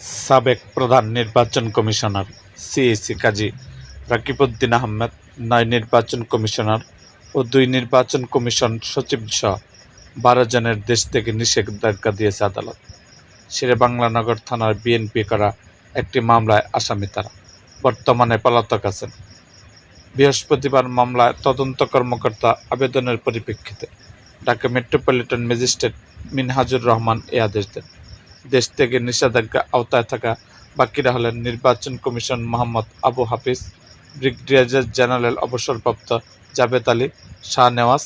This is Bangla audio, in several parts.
সাবেক প্রধান নির্বাচন কমিশনার সিএসি কাজী রাকিবউদ্দিন আহমেদ, নয় নির্বাচন কমিশনার ও দুই নির্বাচন কমিশন সচিবসহ বারো জনের দেশ থেকে নিষেধাজ্ঞা দিয়েছে আদালত। শেরেবাংলানগর থানার বিএনপি করা একটি মামলায় আসামি তারা। বর্তমানে পলাতক আছেন। বৃহস্পতিবার মামলায় তদন্ত কর্মকর্তা আবেদনের পরিপ্রেক্ষিতে ঢাকা মেট্রোপলিটন ম্যাজিস্ট্রেট মিনহাজুর রহমান এ আদেশ দেন। দেশ থেকে নিষেধাজ্ঞা আওতায় থাকা বাকিরা হলেন নির্বাচন commission Mohammad Abu Hafiz, brigadier general অবসরপ্রাপ্ত জাবেদ আলী, শাহ নেওয়াজ,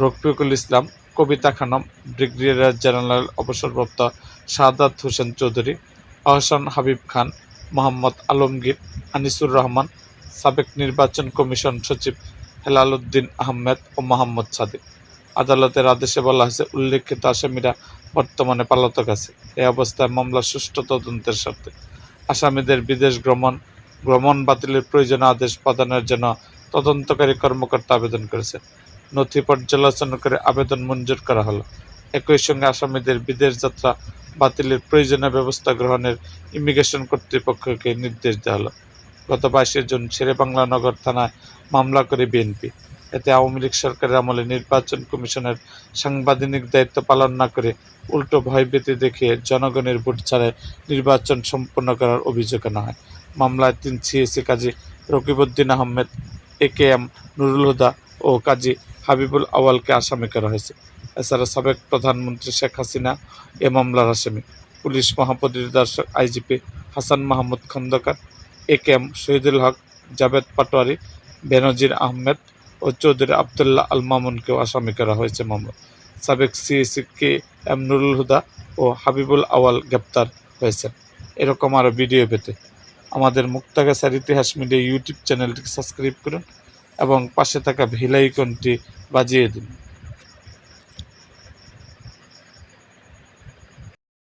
রফিকুল ইসলাম, কবিতা খানম, ব্রিগেডিয়ার জেনারেল অবসরপ্রাপ্ত শাহাদাত হোসেন চৌধুরী, আহসান হাবিব খান, মোহাম্মদ আলমগীর, আনিসুর রহমান, সাবেক নির্বাচন কমিশন সচিব হেলাল উদ্দিন আহমেদ ও মোহাম্মদ সাদিক। আদালতের আদেশে বলা হয়েছে, উল্লেখিত আসামিরা বর্তমানে পলাতক আছে। এই অবস্থায় মামলা সুষ্ঠু তদন্তের স্বার্থে আসামিদের বিদেশ ভ্রমণ ভ্রমণ বাতিলের প্রয়োজনীয় আদেশ প্রদানের জন্য তদন্তকারী কর্মকর্তা আবেদন করেছেন। নথি পর্যালোচনা করে আবেদন মঞ্জুর করা হলো। একই সঙ্গে আসামিদের বিদেশ যাত্রা বাতিলের প্রয়োজনীয় ব্যবস্থা গ্রহণের ইমিগ্রেশন কর্তৃপক্ষকে নির্দেশ দেওয়া হলো। গত বাইশে জুন শেরেবাংলা নগর থানায় মামলা করে বিএনপি। এতে আওয়ামী লীগ সরকারের আমলে নির্বাচন কমিশনের সাংবিধানিক দায়িত্ব পালন না করে উল্টো ভয়ভীতি দেখিয়ে জনগণের ভোট ছাড়াই নির্বাচন সম্পন্ন করার অভিযোগ আনা হয়। মামলায় তিন CEC Kazi Rakibuddin Ahmed, A K M Nurul Huda ও কাজী হাবিবুল আওয়ালকে আসামি করা হয়েছে। এছাড়া সাবেক প্রধানমন্ত্রী শেখ হাসিনা এ মামলার আসামি। Police মহাপরিদর্শক IGP Hasan Mahmud Khandaker, A K M Shahidul Haque, Javed Patwari, Benazir Ahmed ও চৌধুরী আবদুল্লাহ আল মামুনকেও আসামি করা হয়েছে মামলা। সাবেক CEC K M Nurul Huda ও হাবিবুল আওয়াল গ্রেপ্তার হয়েছেন। এরকম আরও ভিডিও পেতে আমাদের মুক্তাগাছার ইতিহাস মিডিয়া ইউটিউব চ্যানেলটিকে সাবস্ক্রাইব করুন এবং পাশে থাকা ভিলাইকনটি বাজিয়ে দিন।